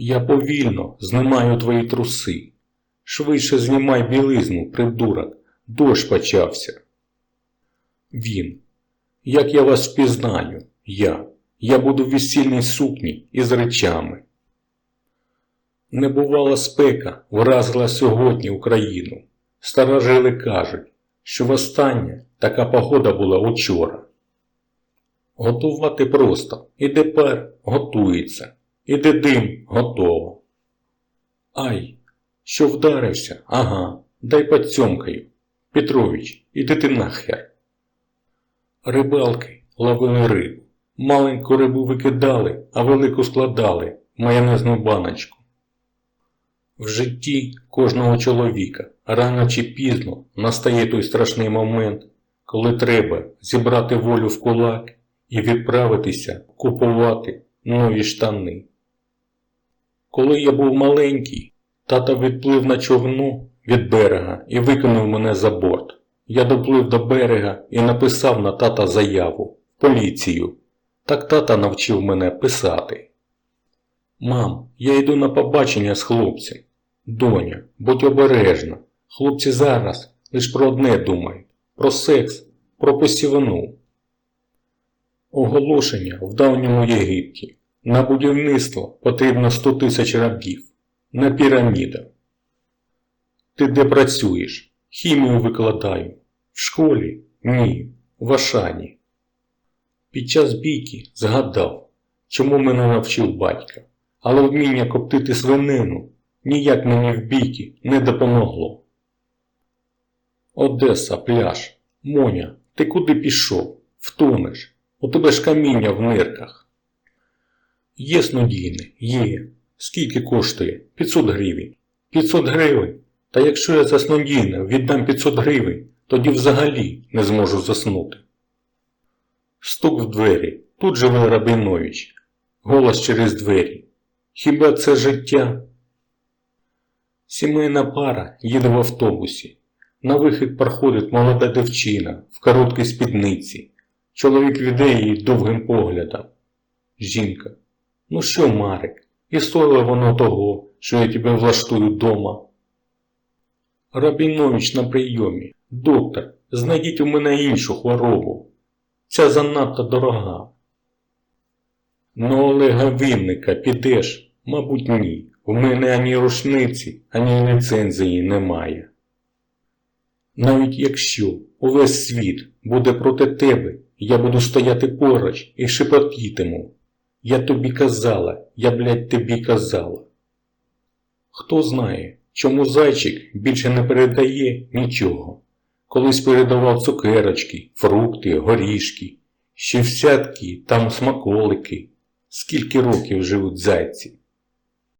Я повільно знімаю твої труси. Швидше знімай білизну, придурок, дощ почався. Він. Як я вас впізнаю? Я. Я буду в весільній сукні із речами. Небувала спека вразила сьогодні Україну. Старожили кажуть, що востаннє така погода була учора. Готувати просто. І тепер готується. Іде дим готово. Ай, що вдарився? Ага, дай поцьомкаю. Петрович, іди ти нахер. Рибалки ловили рибу. Маленьку рибу викидали, а велику складали майонезну баночку. В житті кожного чоловіка рано чи пізно настає той страшний момент, коли треба зібрати волю в кулак і відправитися купувати нові штани. Коли я був маленький, тата відплив на човну від берега і викинув мене за борт. Я доплив до берега і написав на тата заяву в поліцію. Так тата навчив мене писати. Мам, я йду на побачення з хлопцем. Доня, будь обережна. Хлопці зараз лиш про одне думають про секс, про посівну. Оголошення в давньому Єгипті. На будівництво потрібно 100 тисяч рабів. На пірамідах. Ти де працюєш? Хімію викладаю. В школі? Ні. В Ашані. Під час бійки згадав, чому мене навчив батька, але вміння коптити свинину ніяк мені в бійки не допомогло. Одеса, пляж. Моня, ти куди пішов? Втонеш. У тебе ж каміння в нирках. Є снодійне, є. Скільки коштує? 500 гривень. 500 гривень? Та якщо я за снодійне віддам 500 гривень, тоді взагалі не зможу заснути. Стук в двері. Тут живе Рабинович. Голос через двері. Хіба це життя? Сімейна пара їде в автобусі. На вихід проходить молода дівчина в короткій спідниці. Чоловік веде її довгим поглядом. Жінка. Ну що, Марик, і стоїло воно того, що я тебе влаштую дома. Рабінович на прийомі. Доктор, знайдіть у мене іншу хворобу. Ця занадто дорога. На Олега Вінника підеш? Мабуть, ні. У мене ані рушниці, ані ліцензії немає. Навіть якщо увесь світ буде проти тебе, я буду стояти поруч і шепотітиму. Я тобі казала, я, блядь, тобі казала. Хто знає, чому зайчик більше не передає нічого. Колись передавав цукерочки, фрукти, горішки, ще всятки там смаколики. Скільки років живуть зайці?